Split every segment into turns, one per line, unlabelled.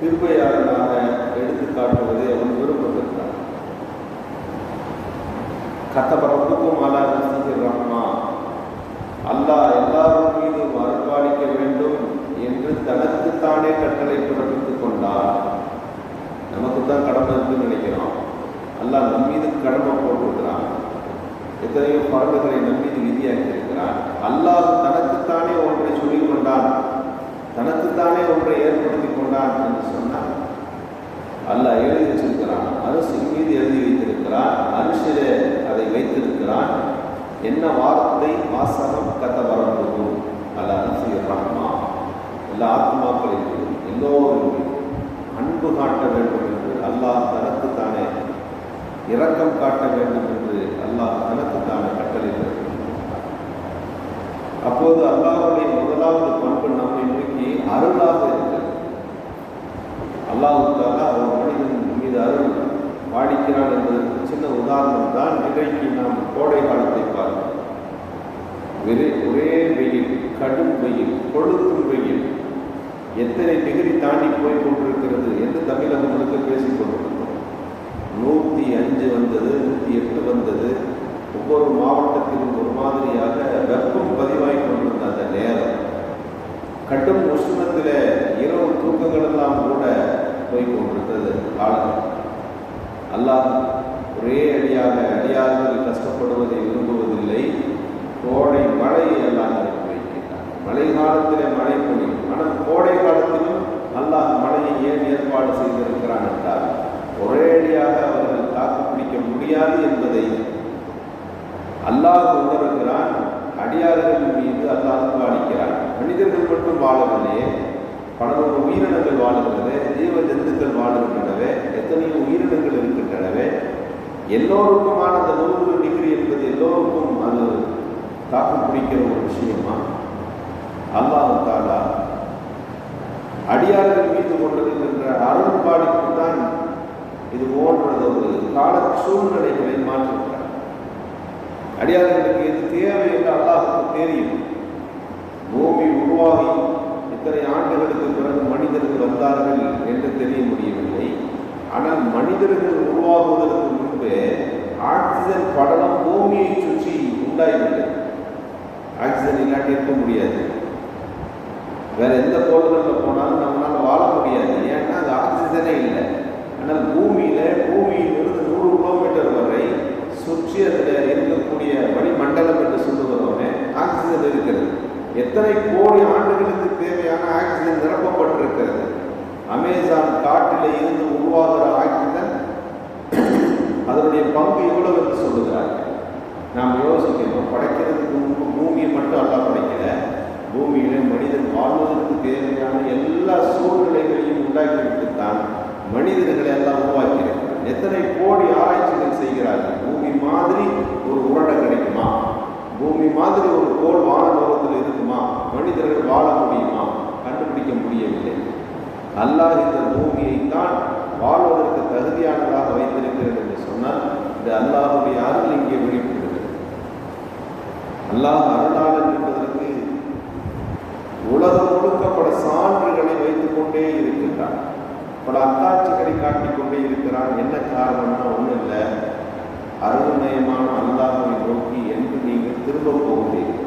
கிருபையாளனாக எடுத்து காட்டுவதை அவன் விரும்புகின்றான். கத்தபரப்புக்கும் அலா ரஹ்மா அல்லாஹ் எல்லாரும் மீது மறுபாலிக்க வேண்டும் என்று தனக்குத்தானே கட்டளை பிறப்பித்துக் கொண்டார். நமக்கு தான் கடமை இருக்குன்னு நினைக்கிறோம். அல்லாஹ் நம் மீது கடமை போட்டிருக்கிறான். எத்தனையோ பறவைகளை நம் மீது விதியாக்கி இருக்கிறான் அல்லாஹ் தனக்குத்தானே ஒன்றை சொல்லிக் கொண்டான். ஒன்றை ஏற்படுத்தி கொண்டான் என்று சொன்னான். அல்லாஹ் எழுதி வச்சிருக்கிறான் அரசின் மீது எழுதி வைத்திருக்கிறான் அரிசிலே அதை வைத்திருக்கிறான். என்ன வார்த்தை? வாசகம் கத்த வரப்போது அல்ல அரசு ரஹ்மா எல்லா ஆத்மாக்களின் எல்லோரும் அன்பு காட்ட வேண்டும் என்று அல்லாஹ் தனக்குத்தானே இரக்கம் காட்ட வேண்டும் என்று அல்லாஹ் தனக்குத்தானே கட்டளை அப்போது அல்லாஹுடைய முதலாவது பண்பு நம்மை நோக்கி அருளாக இருக்கிறது. அல்லாஹுக்காக அவர் மனிதன் மீது அருள் வாடிக்கிறான் என்பதற்கு சின்ன உதாரணம் தான் இன்றைக்கு நாம் கோடை காலத்தை பார்க்கிறோம். ஒரே ஒரே வெயில் கடும் வெயில் கொழுக்கும் வெயில். எத்தனை டிகிரி தாண்டி போய் கொண்டிருக்கிறது என்று தமிழகம் முழுக்க பேசிக் கொண்டிருக்கிறோம். நூற்றி அஞ்சு வந்தது நூற்றி எட்டு வந்தது. ஒவ்வொரு மாவட்டத்திலும் ஒரு மாதிரியாக உஷ்ணத்தில் இரவு தூக்கங்கள் எல்லாம் கூட போய் கொண்டிருந்தது ஆளுநர் அல்லாஹ் ஒரே அடியாக அடியார்கள் கஷ்டப்படுவதை விரும்புவதில்லை. கோடை மழையை எல்லாம் வைக்கின்றார். மழை காலத்திலே மழை பொழியும். ஆனால் கோடை காலத்திலும் அல்லாஹ் மழையை ஏன் ஏற்பாடு செய்திருக்கிறான் என்றால் ஒரே அடியாக அவர்கள் தாக்கு பிடிக்க முடியாது என்பதை அல்லாஹ் உணர்கிறான். அடியார்கள் மீது அல்லாஹ் அளிக்கிறான். மனிதர்கள் மட்டும் வாழவில்லையே. பல உயிரினங்கள் வாழுகின்றன. ஜீவ ஜந்துக்கள் வாழுகின்றனவே எத்தனையோ உயிரினங்கள் இருக்கின்றனவே. எல்லோருக்குமான அந்த நூறு டிகிரி என்பது எல்லோருக்கும் அது தாக்கு பிடிக்கிற ஒரு விஷயமா? அல்லாஹ் தாலா அடியார்கள் மீது கொண்டிருக்கின்ற அருள்பாடிக்கு தான் இது போன்றது ஒரு கால சூழ்நிலைகளை மாற்றுகிறார். அடியார்களுக்கு எது தேவை என்று அல்லாஹுக்கு தெரியும். பூமி உருவாகி இத்தனை ஆண்டுகளுக்கு பிறகு மனிதர்கள் வந்தார்கள் என்று தெரிய முடியவில்லை. ஆனால் மனிதர்கள் உருவாகுவதற்கு முன்பே ஆக்சிஜன் படலம் பூமியை சுற்றி உண்டாயிவில்லை ஆக்சிஜன் இல்லாட்டி இருக்க முடியாது. வேற எந்த கோள்களில் போனாலும் நம்மளால் வாழ முடியாது. ஏன்னா அது ஆக்சிஜனே இல்லை. ஆனால் பூமியில பூமியிலிருந்து நூறு கிலோமீட்டர் வரை சுற்றி அதில் இருக்கக்கூடிய வளிமண்டலம் என்று சொல்லுகிறோமே ஆக்சிஜன் இருக்கிறது எத்தனை கோடி ஆண்டுகளுக்கு தேவையான ஆக்சிஜன் நிரப்பப்பட்டிருக்கிறது. அமேசான் காட்டில் இருந்து உருவாகிற ஆக்சிஜன் அதனுடைய பங்கு எவ்வளவு என்று சொல்லுகிறார் நாம் யோசிக்கணும். படைக்கிறதுக்கு முன்பு பூமியை மட்டும் அல்ல படைக்கல. பூமியில மனிதன் வாழ்வதற்கு தேவையான எல்லா சூழ்நிலைகளையும் உண்டாக்கிவிட்டுத்தான் மனிதர்களை எல்லாம் உருவாக்கியிருக்கிறார் எத்தனை கோடி ஆராய்ச்சிகள் செய்கிறார்கள். பூமி மாதிரி ஒரு உருண்டை கிடைக்குமா? பூமி மாதிரி ஒரு கோள் வானலோகத்தில் இருக்குமா? மனிதர்கள் வாழ முடியுமா? கண்டுபிடிக்க முடியவில்லை. அல்லாஹ் இந்த பூமியை தான் வாழ்வதற்கு தகுதியானதாக வைத்திருக்கிறது என்று சொன்னால் இந்த அல்லாஹுடைய அருள் இங்கே வெளிப்படுகிறது. அல்லாஹ் அருளாளன் என்பதற்கு உலகம் முழுக்க பல சான்றுகளை வைத்துக் கொண்டே இருக்கின்றான். பல அத்தாட்சிகளை காட்டிக் கொண்டே இருக்கிறான். என்ன காரணம்னா ஒன்றும் இல்லை. அருள்மயமான அல்லாஹை நோக்கி என்று நீங்கள் திரும்ப போகிறீர்கள்.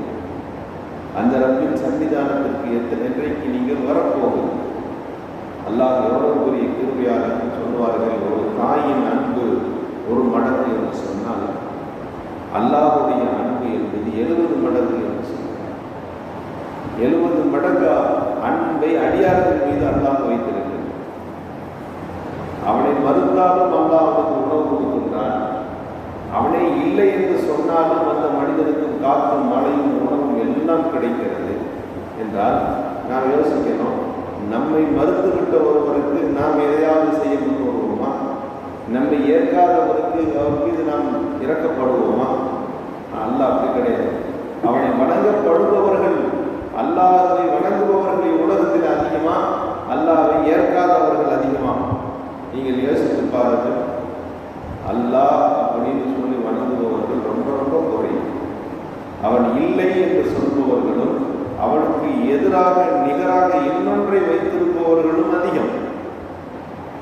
அந்த ரப்பின் சன்னிதானத்திற்கு ஏற்ற என்றைக்கு நீங்கள் வரப்போகிறீர்கள். அல்லாஹ் எவ்வளவு பெரிய கிருபையாளர் சொல்வார்கள் ஒரு தாயின் அன்பு ஒரு மடங்கு என்று சொன்னால் அல்லாஹுடைய அன்பு என்பது எழுபது மடங்கு என்று சொன்னார் எழுபது மடங்கு அன்பை அடியார்கள் மீது அல்லாஹ் வைத்திருக்கிறது அவனை மறுத்தாலும் அல்லாஹ் உணவு கொடுக்கின்றான். அவனே இல்லை என்று சொன்னாலும் அந்த மனிதனுக்கு காற்றும் மழையும் உணவும் எல்லாம் கிடைக்கிறது. என்றால் நாம் யோசிக்கணும் நம்மை மறுத்துவிட்ட ஒருவருக்கு நாம் எதையாவது செய்ய முன் வருவோமா நம்மை ஏற்காதவருக்கு அவர் மீது நாம் இறக்கப்படுவோமா அல்ல அப்படி கிடையாது. அவனை வணங்கப்படுபவர்கள் அல்லாஹை வணங்குபவர்கள் உலகத்தில் அதிகமா? அல்லாவை ஏற்காதவர்கள் அதிகமா? நீங்கள் யோசிக்க பாருங்கள் அல்லாஹ் அப்படின்னு சொல்லி வணங்குபவர்கள் ரொம்ப ரொம்ப குறையும் அவன் இல்லை என்று சொல்பவர்களும் அவனுக்கு எதிராக நிகராக இன்னொன்றை வைத்திருப்பவர்களும் அதிகம்.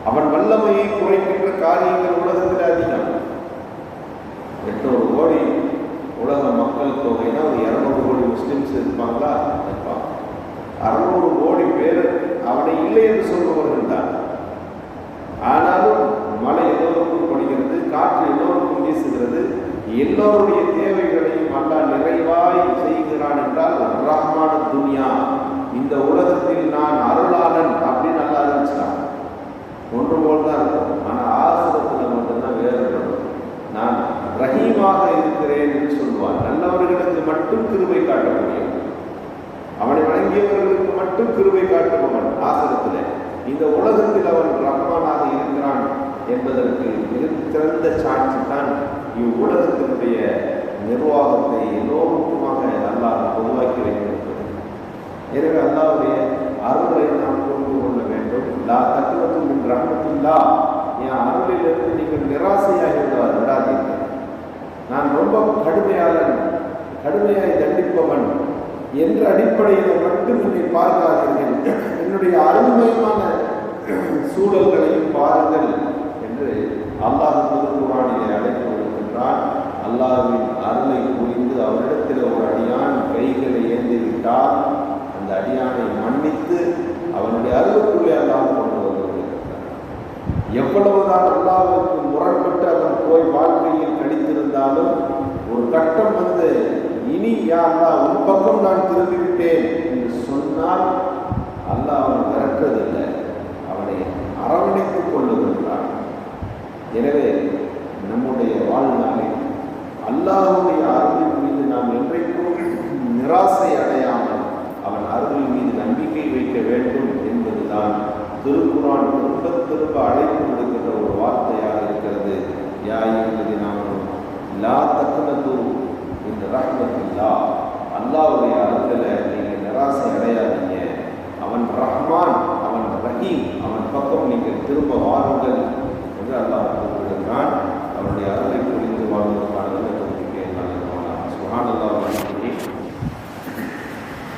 அவன் வல்லமையை குறைக்கின்ற காரியங்கள் உலகத்தில் அதிகம். எட்நூறு கோடி உலக மக்கள் தொகைனா ஒரு இரநூறு கோடி முஸ்லிம்ஸ் இருப்பாங்களா? இருப்பாங்க அறுநூறு கோடி பேர் அவனை இல்லை என்று சொல்பவர்கள் தான். ஆனாலும் மழை எல்லோருக்கும் பொழிகிறது காற்று எல்லோருக்கும் வீசுகிறது எல்லோருடைய தேவைகளையும் அல்லாஹ் நிறைவாய் செய்கிறான் என்றால் ரஹ்மான துனியா. இந்த உலகத்தில் நான் அருளாளன் அப்படின்னு நல்லா இருந்துச்சான் ஒன்று போல் தான் இருக்கும். ஆனால் ஆசிரத்தில் மட்டும்தான் வேறுபடும் நான் ரஹீமாக இருக்கிறேன் என்று சொல்லுவான் நல்லவர்களுக்கு மட்டும் கிருமை காட்ட முடியும். அவனை வணங்கியவர்களுக்கு மட்டும் கிருமை காட்டுபவன் ஆசிரத்தில் இந்த உலகத்தில் அவன் ரஹ்மானாக இருக்கிறான். என்பதற்கு மிகச்சிறந்த சாட்சி தான் இவ்வுலகத்தினுடைய நிர்வாகத்தை எல்லோருக்குமாக அல்லாஹ் பொதுவாக்கி வைத்திருக்கிறது எனவே அல்லாவுடைய அருளை நாம் புரிந்து கொள்ள வேண்டும். லா தத்துவத்தும் என் ரஹமத்துல்லா. என் அருளிலிருந்து நீங்கள் நிராசையாக இருந்தால் விடாதீர்கள். நான் ரொம்ப கடுமையாளன் கடுமையாய் தண்டிப்பவன் என்ற அடிப்படையில் மட்டும் என்னை பார்க்காதீர்கள். என்னுடைய அருமையான சூழல்களையும் பாருங்கள். என்று அல்லாஹ் திருக்குறானிலே அழைப்பு விடுக்கின்றான் அல்லாஹ்வின் அருளை புரிந்து அவரிடத்தில் ஒரு அடியான் கைகளை ஏந்திவிட்டால் அந்த அடியானை மன்னித்து அவனுடைய அருளுக்குள்ளே அல்லாஹ் கொண்டு வருகிறார் எவ்வளவுதான் அல்லாஹ்வுக்கு முரண்பட்டு அவன் போய் வாழ்க்கையில் கடித்திருந்தாலும் ஒரு கட்டம் வந்து இனி யாரா அல்லாஹ் உன் பக்கம் நான் திரும்பிவிட்டேன் என்று சொன்னால் அல்லாஹ் அவன் கறக்கிறதில்லை எனவே நம்முடைய வாழ்நாளில் அல்லாஹுடைய அருள் மீது நாம் என்றைக்கும் நிராசை அடையாமல் அவன் அருள் மீது நம்பிக்கை வைக்க வேண்டும் என்பதுதான் திருக்குறான் திரும்ப திருப்ப அழைப்பு விடுக்கின்ற ஒரு வார்த்தையாக இருக்கிறது. யாய் யாயுள்ளது நாமும் லா தக்கனது இந்த ரஹ்மத்துல்லா. அல்லாவுடைய அருளை நீங்கள் நிராசை அடையாதீங்க. அவன் ரஹ்மான் அவன் ரஹீம் அவன் பக்கம் நீங்கள் திரும்ப வாருங்கள். என்று அல்லாஹ் குறிப்பிடுகிறான் அவனுடைய அருளை